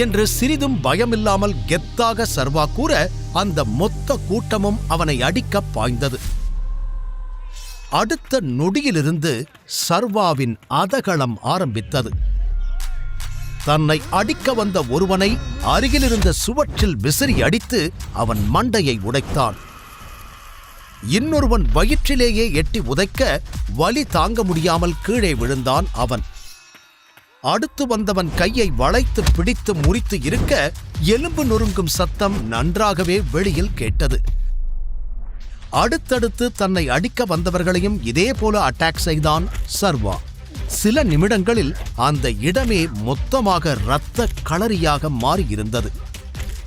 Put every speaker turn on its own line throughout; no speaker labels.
என்று சிறிதும் பயமில்லாமல் கெத்தாக சர்வா கூற அந்த மொத்த கூட்டமும் அவனை அடிக்க பாய்ந்தது. அடுத்த நொடியிலிருந்து சர்வாவின் அதகளம் ஆரம்பித்தது. தன்னை அடிக்க வந்த ஒருவனை அருகிலிருந்த சுவற்றில் விசிறி அடித்து அவன் மண்டையை உடைத்தான். இன்னொருவன் வயிற்றிலேயே எட்டி உதைக்க வலி தாங்க முடியாமல் கீழே விழுந்தான் அவன். அடுத்து வந்தவன் கையை வளைத்து பிடித்து முறித்து இருக்க எலும்பு நொறுங்கும் சத்தம் நன்றாகவே வெளியில் கேட்டது. அடுத்தடுத்து தன்னை அடிக்க வந்தவர்களையும் இதே போல அட்டாக் செய்தான் சர்வா. சில நிமிடங்களில் அந்த இடமே மொத்தமாக இரத்த களரியாக மாறியிருந்தது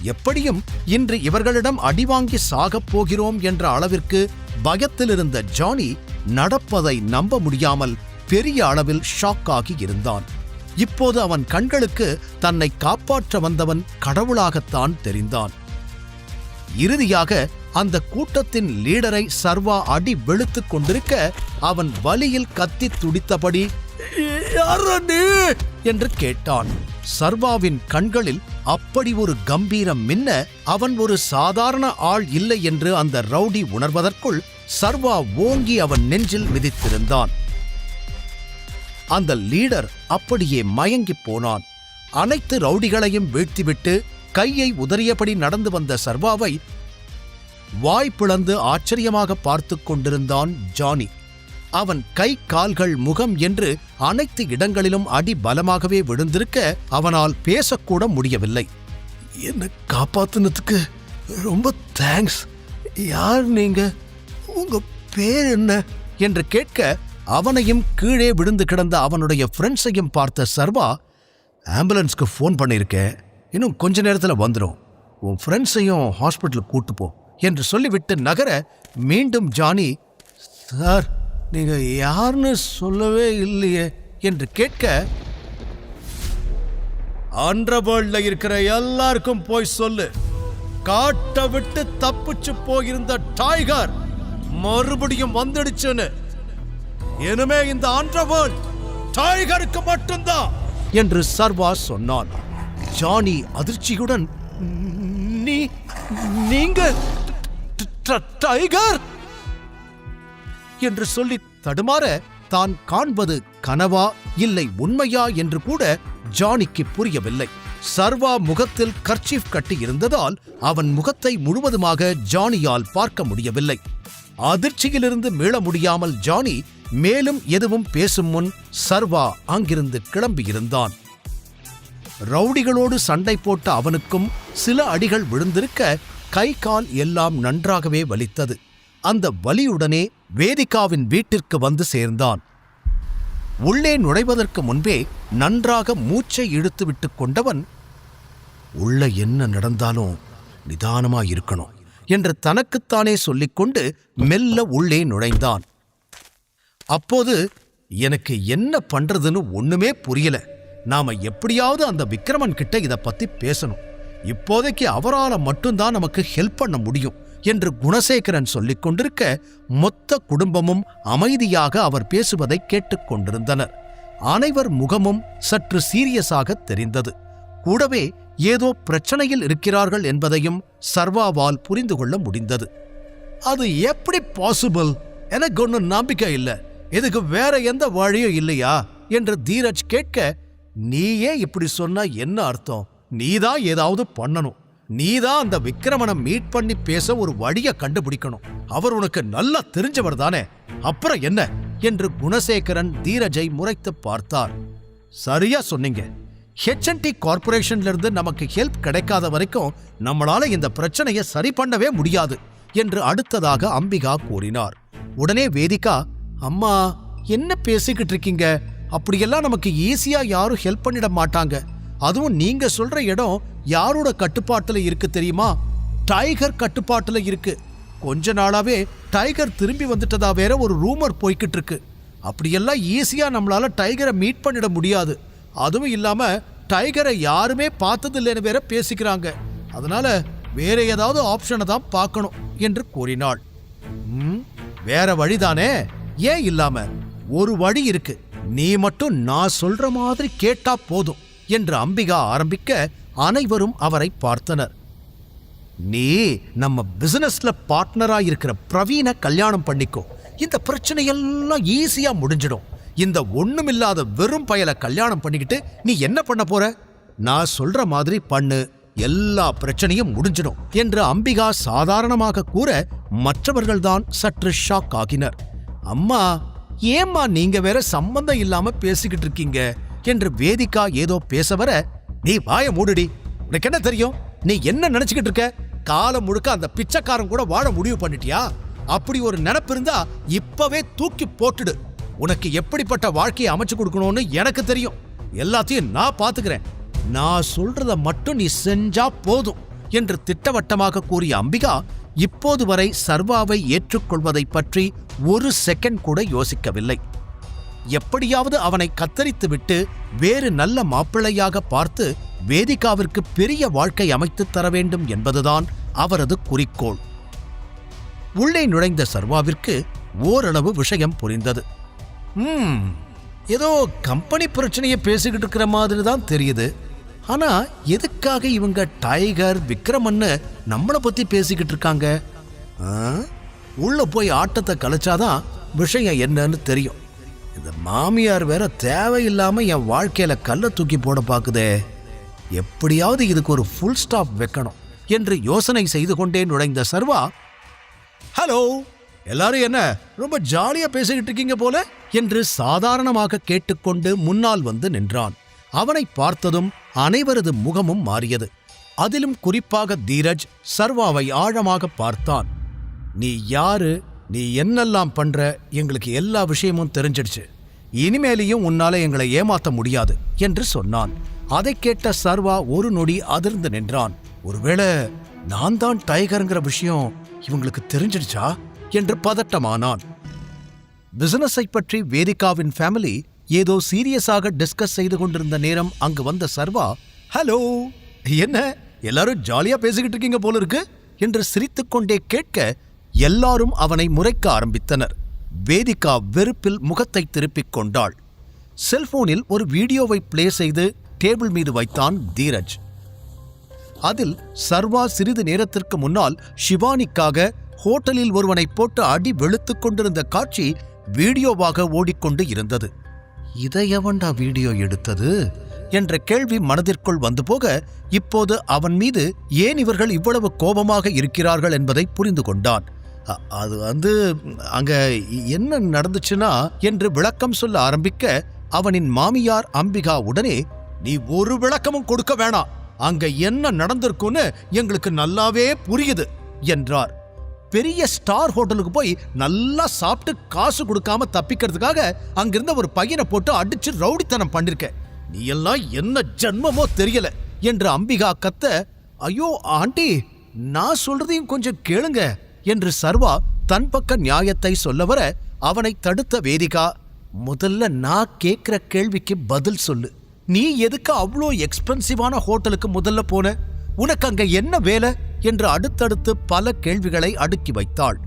எப்படியும் இன்று இவர்களிடம் அடிவாங்கி சாகப் போகிறோம் என்ற அளவிற்கு பயத்தில் இருந்த ஜானி நடப்பதை நம்ப முடியாமல் பெரிய அளவில் ஷாக் ஆகி இருந்தான். இப்போது அவன் கண்களுக்கு தன்னை காப்பாற்ற வந்தவன் கடவுளாகத்தான் தெரிந்தான். இறுதியாக அந்த கூட்டத்தின் லீடரை சர்வா அடி வெளுத்துக் கொண்டிருக்க அவன் வலியில் கத்தி துடித்தபடி என்று கேட்டான். சர்வாவின் கண்களில் அப்படி ஒரு கம்பீரம் மின்ன அவன் ஒரு சாதாரண ஆள் இல்லை என்று அந்த ரவுடி உணர்வதற்குள் சர்வா ஓங்கி அவன் நெஞ்சில் மிதித்திருந்தான். அந்த லீடர் அப்படியே மயங்கிப் போனான். அனைத்து ரவுடிகளையும் வீழ்த்திவிட்டு கையை உதறியபடி நடந்து வந்த சர்வாவை வாய் பிளந்து ஆச்சரியமாக பார்த்து கொண்டிருந்தான் ஜானி. அவன் கை கால்கள் முகம் என்று அனைத்து இடங்களிலும் அடி பலமாகவே விழுந்திருக்க அவனால் பேசக்கூட முடியவில்லை. என்ன காப்பாத்தினதுக்கு ரொம்ப தேங்க்ஸ். யார் நீங்க? உங்க பேர் என்ன? என்று கேட்க அவனையும் கீழே விழுந்து கிடந்த அவனுடைய ஃப்ரெண்ட்ஸையும் பார்த்த சர்வா ஆம்புலன்ஸ்க்கு ஃபோன் பண்ணியிருக்கேன் இன்னும் கொஞ்ச நேரத்தில் வந்துடும் உன் ஃப்ரெண்ட்ஸையும் ஹாஸ்பிட்டலுக்கு கூட்டு போ என்று சொல்லிவிட்டு நகர மீண்டும் ஜானி சார் நீங்கள் யாருன்னு சொல்லவே இல்லையே என்று கேட்க அண்டர்வேர்ல்ட்ல இருக்கிற எல்லாருக்கும் போய் சொல்லு. காட்டை விட்டு தப்பிச்சு போயிருந்த டைகர் மறுபடியும் வந்துடுச்சுன்னு. இனிமே இந்த ஆண்டவன் டைகருக்கு மட்டும்தான் என்று சர்வா சொன்னான். ஜானி அதிர்ச்சியுடன் நீ நீங்க டைகர் என்று சொல்லி தடுமாற தான் காண்பது கனவா இல்லை உண்மையா என்று கூட ஜானிக்கு புரியவில்லை. சர்வா முகத்தில் கர்ச்சீஃப் கட்டி இருந்ததால் அவன் முகத்தை முழுவதுமாக ஜானியால் பார்க்க முடியவில்லை. அதிர்ச்சியிலிருந்து மீள முடியாமல் ஜானி மேலும் எதுவும் பேசும் முன் சர்வா அங்கிருந்து கிளம்பியிருந்தான். ரவுடிகளோடு சண்டை போட்ட அவனுக்கும் சில அடிகள் விழுந்திருக்க கை கால் எல்லாம் நன்றாகவே வலித்தது. அந்த வலியுடனே வேதிகாவின் வீட்டிற்கு வந்து சேர்ந்தான். உள்ளே நுழைவதற்கு முன்பே நன்றாக மூச்சை இழுத்து விட்டு கொண்டவன் உள்ள என்ன நடந்தாலும் நிதானமாயிருக்கணும் என்று தனக்குத்தானே சொல்லிக்கொண்டு மெல்ல உள்ளே நுழைந்தான். அப்போது எனக்கு என்ன பண்றதுன்னு ஒண்ணுமே புரியல. நாம எப்படியாவது அந்த விக்ரமன் கிட்ட இதை பத்தி பேசணும். இப்போதைக்கு அவரால மட்டும்தான் நமக்கு ஹெல்ப் பண்ண முடியும் என்று குணசேகரன் சொல்லிக் கொண்டிருக்க மொத்த குடும்பமும் அமைதியாக அவர் பேசுவதை கேட்டுக்கொண்டிருந்தனர் அனைவர் முகமும் சற்று சீரியஸாக தெரிந்தது. கூடவே ஏதோ பிரச்சனையில் இருக்கிறார்கள் என்பதையும் சர்வாவால் புரிந்து கொள்ள முடிந்தது. அது எப்படி பாசிபிள் எனக்கு ஒன்றும் நம்பிக்கை இல்லை. இதுக்கு வேற எந்த வழியும் இல்லையா? என்று தீரஜ் கேட்க நீயே இப்படி சொன்னா என்ன அர்த்தம்? நீதான் ஏதாவது பண்ணணும். நீதான் அந்த விக்ரமனை மீட் பண்ணி பேச ஒரு வழிய கண்டுபிடிக்கணும். அவர் உனக்கு நல்லா தெரிஞ்சவர் தானே. அப்புறம் என்ன? என்று குணசேகரன் தீரஜை முறைத்து பார்த்தார். சரியா சொன்னீங்க. ஹெச்என்டி கார்பரேஷன்ல இருந்து நமக்கு ஹெல்ப் கிடைக்காத வரைக்கும் நம்மளால இந்த பிரச்சனையை சரி பண்ணவே முடியாது என்று அடுத்ததாக அம்பிகா கூறினார். உடனே வேதிகா அம்மா என்ன பேசிக்கிட்டு இருக்கீங்க அப்படியெல்லாம் நமக்கு ஈஸியா யாரும் ஹெல்ப் பண்ணிட மாட்டாங்க. அதுவும் நீங்க சொல்ற இடம் யாரோட கட்டுப்பாட்டுல இருக்கு தெரியுமா? டைகர் கட்டுப்பாட்டுல இருக்கு. கொஞ்ச நாளாவே டைகர் திரும்பி வந்துட்டதா வேற ஒரு ரூமர் போய்கிட்டு இருக்கு அப்படியெல்லாம் ஈஸியா நம்மளால டைகரை மீட் பண்ணிட முடியாது. அதுவும் இல்லாம டைகரை யாருமே பார்த்தது இல்லைன்னு வேற பேசிக்கிறாங்க. அதனால வேற ஏதாவது ஆப்ஷனை தான் பார்க்கணும் என்று கூறினாள். ம், வேற வழிதானே? ஏன் இல்லாம? ஒரு வழி இருக்கு. நீ மட்டும் நான் சொல்ற மாதிரி கேட்டா போதும் என்று அம்பிகா ஆரம்பிக்க அனைவரும் அவரை பார்த்தனர். நீ நம்ம பிசினஸ்ல பார்ட்னரா இருக்கிற பிரவீனை கல்யாணம் பண்ணிக்கோ. இந்த பிரச்சனை எல்லாம் ஈஸியா முடிஞ்சிடும். இந்த ஒண்ணுமில்லாத வெறும் பயலை கல்யாணம் பண்ணிக்கிட்டு நீ என்ன பண்ண போற? நான் சொல்ற மாதிரி பண்ணு. எல்லா பிரச்சனையும் முடிஞ்சிடும் என்று அம்பிகா சாதாரணமாக கூற மற்றவர்கள்தான் சற்று ஷாக் ஆகினர். அம்மா ஏம்மா நீங்க வேற சம்பந்தம் இல்லாம பேசிக்கிட்டு இருக்கீங்க? என்று வேதிகா ஏதோ பேச வர நீ வாய மூடுடி. உனக்கு என்ன தெரியும்? நீ என்ன நினைச்சுக்கிட்டு இருக்க? காலம் முழுக்க அந்த பிச்சைக்காரன் கூட வாழ முடிவு பண்ணிட்டியா? அப்படி ஒரு நினப்பு இருந்தா இப்பவே தூக்கி போட்டுடு. உனக்கு எப்படிப்பட்ட வாழ்க்கையை அமைச்சு கொடுக்கணும்னு எனக்கு தெரியும். எல்லாத்தையும் நான் பாத்துக்கிறேன். நான் சொல்றத மட்டும் நீ செஞ்சா போதும் என்று திட்டவட்டமாக கூறிய அம்பிகா இப்போது வரை சர்வாவை ஏற்றுக்கொள்வதை பற்றி ஒரு செகண்ட் கூட யோசிக்கவில்லை. எப்படியாவது அவனை கத்தரித்துவிட்டு வேறு நல்ல மாப்பிள்ளையாக பார்த்து வேதிகாவிற்கு பெரிய வாழ்க்கை அமைத்துத் தர வேண்டும் என்பதுதான் அவரது குறிக்கோள். உள்ளே நுழைந்த சர்வாவிற்கு ஓரளவு விஷயம் புரிந்தது. ம் ஏதோ கம்பெனி பிரச்சனையை பேசிக்கிட்டு இருக்கிற மாதிரி தான் தெரியுது. ஆனா எதுக்காக இவங்க டைகர் விக்ரமன்னு நம்மளை பத்தி பேசிக்கிட்டு இருக்காங்க? உள்ள போய் ஆட்டத்தை கலைச்சாதான் விஷயம் என்னன்னு தெரியும். இந்த மாமியார் வேற தேவையில்லாம என் வாழ்க்கையில கல்லை தூக்கி போட பாக்குதே. எப்படியாவது இதுக்கு ஒரு ஃபுல் ஸ்டாப் வைக்கணும் என்று யோசனை செய்து கொண்டே நுழைந்த சர்வா ஹலோ எல்லாரும் என்ன ரொம்ப ஜாலியா பேசிக்கிட்டு இருக்கீங்க போல? என்று சாதாரணமாக கேட்டுக்கொண்டு முன்னால் வந்து நின்றான். அவனை பார்த்ததும் அனைவரது முகமும் மாறியது. அதிலும் குறிப்பாக தீரஜ் சர்வாவை ஆழமாக பார்த்தான். நீ யாரு? நீ என்னெல்லாம் பண்ற? எங்களுக்கு எல்லா விஷயமும் தெரிஞ்சிடுச்சு. இனிமேலையும் உன்னால எங்களை ஏமாத்த முடியாது என்று சொன்னான். அதைக் கேட்ட சர்வா ஒரு நொடி அதிர்ந்து நின்றான். ஒருவேளை நான் தான் டைகர்ங்கிற விஷயம் இவங்களுக்கு தெரிஞ்சிடுச்சா? என்று பதட்டமானான். பிசினஸை பற்றி வேதிகாவின் ஃபேமிலி ஏதோ சீரியஸாக டிஸ்கஸ் செய்து கொண்டிருந்த நேரம் அங்கு வந்த சர்வா ஹலோ என்ன எல்லாரும் ஜாலியா பேசிக்கிட்டு இருக்கீங்க போல இருக்கு? என்று சிரித்துக்கொண்டே கேட்க எல்லாரும் அவனை முறைக்க ஆரம்பித்தனர். வேதிகா வெறுப்பில் முகத்தை திருப்பிக் கொண்டாள். செல்போனில் ஒரு வீடியோவை பிளே செய்து டேபிள் மீது வைத்தான் தீரஜ். அதில் சர்வா சிறிது நேரத்திற்கு முன்னால் ஷிவானிக்காக ஹோட்டலில் ஒருவனை போட்டு அடி வெளுத்துக் கொண்டிருந்த காட்சி வீடியோவாக ஓடிக்கொண்டு இருந்தது. இதை எவன்டா வீடியோ எடுத்தது? என்ற கேள்வி மனதிற்குள் வந்து போக இப்போது அவன் மீது ஏன் இவர்கள் இவ்வளவு கோபமாக இருக்கிறார்கள் என்பதை புரிந்து கொண்டான். அது வந்து அங்க என்ன நடந்துச்சுன்னா என்று விளக்கம் சொல்ல ஆரம்பிக்க அவனின் மாமியார் அம்பிகா உடனே நீ ஒரு விளக்கமும் கொடுக்க வேணாம். அங்க என்ன நடந்திருக்குன்னு எங்களுக்கு நல்லாவே புரியுது என்றார். பெரிய ஸ்டார் ஹோட்டலுக்கு போய் நல்லா சாப்பிட்டு காசு கொடுக்காம தப்பிக்கிறதுக்காக அங்கிருந்த ஒரு பையனை போட்டு அடிச்சு ரவுடித்தனம் பண்ணிருக்க. நீ எல்லாம் என்ன ஜென்மமோ தெரியல என்று அம்பிகா கத்த ஐயோ ஆண்டி நான் சொல்றதையும் கொஞ்சம் கேளுங்க என்று சர்வா தன் பக்க நியாயத்தை சொல்ல வர அவனை தடுத்த வேதிகா முதல்ல நான் கேட்குற கேள்விக்கு பதில் சொல்லு. நீ எதுக்கு அவ்வளோ எக்ஸ்பென்சிவான ஹோட்டலுக்கு முதல்ல போன? உனக்கு அங்க என்ன வேலை? என்று அடுத்தடுத்து பல கேள்விகளை அடுக்கி வைத்தாள்.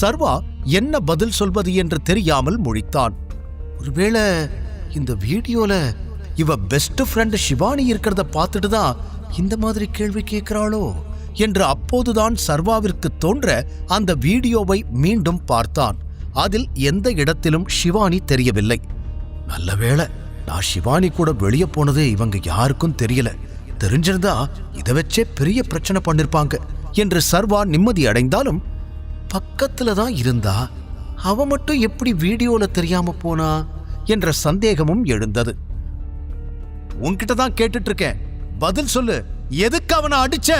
சர்வா என்ன பதில் சொல்வது என்று தெரியாமல் முழித்தான். ஒருவேளை இந்த வீடியோல இவ பெஸ்ட் ஃப்ரெண்ட் சிவானி இருக்கிறத பார்த்துட்டு தான் இந்த மாதிரி கேள்வி கேட்கிறாளோ? என்று அப்போதுதான் சர்வாவிற்கு தோன்ற அந்த வீடியோவை மீண்டும் பார்த்தான். அதில் எந்த இடத்திலும் சிவானி தெரியவில்லை. நல்ல வேளை நான் சிவானி கூட வெளியே போனது இவங்க யாருக்கும் தெரியல. தெரிஞ்சிருந்தா இதை வச்சே பெரிய பிரச்சனை பண்ணிருப்பாங்க என்று சர்வா நிம்மதி அடைந்தாலும் பக்கத்துல தான் இருந்தா அவ மட்டும் எப்படி வீடியோல தெரியாம போனா என்ற சந்தேகமும் எழுந்தது. உன்கிட்ட தான் கேட்டுட்டு இருக்கேன் பதில் சொல்லு. எதுக்கு அவனை அடிச்ச?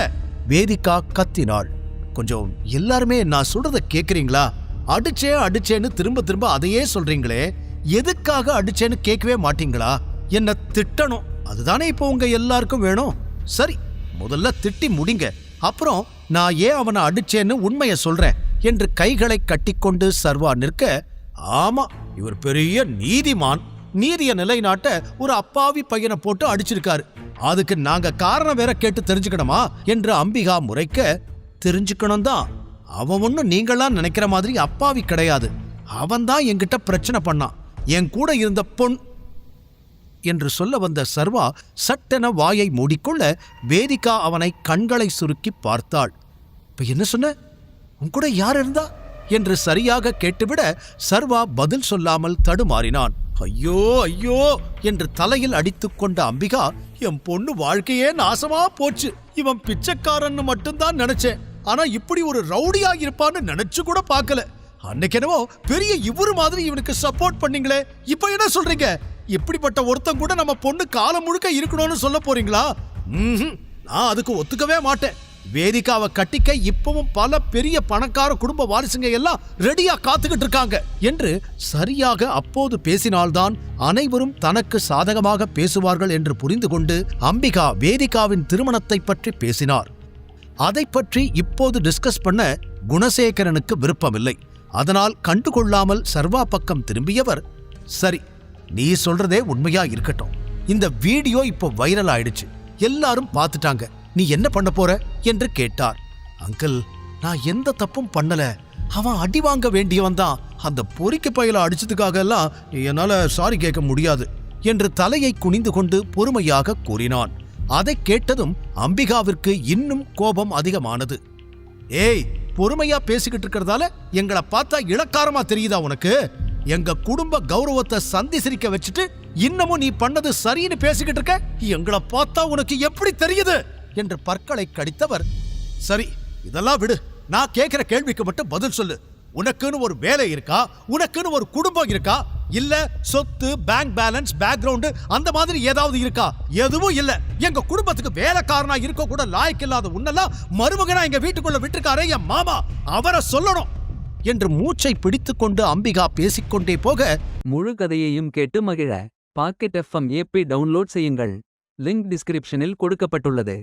வேதிகா கத்தினாள். கொஞ்சம் எல்லாருமே நான் சொல்றத கேக்குறீங்களா? அடிச்சே அடிச்சேன்னு திரும்ப திரும்ப அதையே சொல்றீங்களே. எதுக்காக அடிச்சேன்னு கேட்கவே மாட்டீங்களா? என்ன திட்டணும். அதுதானே இப்போ உங்க எல்லாருக்கும் வேணும்? சரி முதல்ல திட்டி முடிங்க. அப்புறம் நான் ஏன் அவனை அடிச்சேன்னு உண்மையை சொல்றேன் என்று கைகளை கட்டிக்கொண்டு சர்வா நிற்க ஆமா இவர் பெரிய நீதிமான். நீதிய நிலைநாட்ட ஒரு அப்பாவி பையனை போட்டு அடிச்சிருக்காரு. அதுக்கு நாங்க காரணம் வேற கேட்டு தெரிஞ்சுக்கணுமா? என்று அம்பிகா முறைக்க தெரிஞ்சுக்கணும் தான். அவன் ஒன்னும் நீங்களாம் நினைக்கிற மாதிரி அப்பாவி கிடையாது. அவன் தான் என்கிட்ட பிரச்சனை பண்ணான். என் கூட இருந்த பொன் என்று சொல்ல வந்த சர்வா சட்டென வாயை மூடிக்கொள்ள வேதிகா அவனை கண்களை சுருக்கி பார்த்தாள். இப்ப என்ன சொன்ன? உன் கூட யார் இருந்தா? என்று சரியாக கேட்டுவிட சர்வா பதில் சொல்லாமல் தடுமாறினான். ஐயோ ஐயோ என்று தலையில் அடித்துக்கொண்ட அம்பிகா என் பொண்ணு வாழ்க்கையே நாசமா போச்சு. இவன் பிச்சைக்காரன்னு மட்டும்தான் நினைச்சேன். ஆனா இப்படி ஒரு ரவுடியா இருப்பான்னு நினைச்சு கூட பார்க்கல. அன்னைக்கு என்னவோ பெரிய இவரு மாதிரி இவனுக்கு சப்போர்ட் பண்ணீங்களே. இப்போ என்ன சொல்றீங்க? இப்படிப்பட்ட ஒருத்தன் கூட நம்ம பொண்ணு காலம் முழுக்க இருக்கணும்னு சொல்ல போறீங்களா? ம்ஹும். நான் அதுக்கு ஒத்துக்கவே மாட்டேன். வேதிகாவை கட்டிக்க இப்பவும் பல பெரிய பணக்கார குடும்ப வாரிசுங்க எல்லாம் ரெடியா காத்துக்கிட்டு இருக்காங்க. என்று சரியாக அப்போது பேசினால்தான் அனைவரும் தனக்கு சாதகமாக பேசுவார்கள் என்று புரிந்து கொண்டு அம்பிகா வேதிகாவின் திருமணத்தை பற்றி பேசினார். அதை பற்றி இப்போது டிஸ்கஸ் பண்ண குணசேகரனுக்கு விருப்பமில்லை. அதனால் கண்டுகொள்ளாமல் சர்வா பக்கம் திரும்பியவர் சரி நீ சொல்றதே உண்மையா இருக்கட்டும். இந்த வீடியோ இப்போ வைரல் ஆயிடுச்சு. எல்லாரும் பார்த்துட்டாங்க. நீ என்ன பண்ண போற? என்று கேட்டார். அங்கிள் நான் எந்த தப்பும் பண்ணல. அவன் அடி வாங்க வேண்டியவன் தான். அந்த பொறிக்கு பயல அடிச்சதுக்காக எல்லாம் என்னால சாரி கேட்க முடியாது என்று தலையை குனிந்து கொண்டு பொறுமையாக கூறினான். அதை கேட்டதும் அம்பிகாவிற்கு இன்னும் கோபம் அதிகமானது. ஏய் பொறுமையா பேசிக்கிட்டு இருக்கிறதால எங்களை பார்த்தா இளக்காரமா தெரியுதா உனக்கு? எங்க குடும்ப கௌரவத்தை சந்தி சிரிக்க வச்சுட்டு இன்னமும் நீ பண்ணது சரின்னு பேசிக்கிட்டு இருக்க? எங்களை பார்த்தா உனக்கு எப்படி தெரியுது? என்று பற்களை கடித்தவர் சரி இதெல்லாம் விடு. நான் கேட்கிற கேள்விக்கு மட்டும் பதில் சொல்லு. உனக்குன்னு ஒரு வேலை இருக்கா? உனக்குன்னு ஒரு குடும்பம் இருக்கா? இல்ல சொத்து பேங்க் பேலன்ஸ் பேக்ரவுண்டு அந்த மாதிரி ஏதாவது இருக்கா? எதுவும் இல்ல. எங்க குடும்பத்துக்கு வேலைக்காரனா இருக்க கூட லாய்க்கு இல்லாத உன்னெல்லாம் மருமகனா எங்க வீட்டுக்குள்ள விட்டுருக்காரே என் மாமா. அவரை சொல்லணும். என்று மூச்சை பிடித்துக்கொண்டு அம்பிகா பேசிக்கொண்டே போக
முழு கதையையும் கேட்டு மகிழ. பாக்கெட் எஃப்எம் ஏபி டவுன்லோட் செய்யுங்கள். லிங்க் டிஸ்கிரிப்ஷனில் கொடுக்கப்பட்டுள்ளது.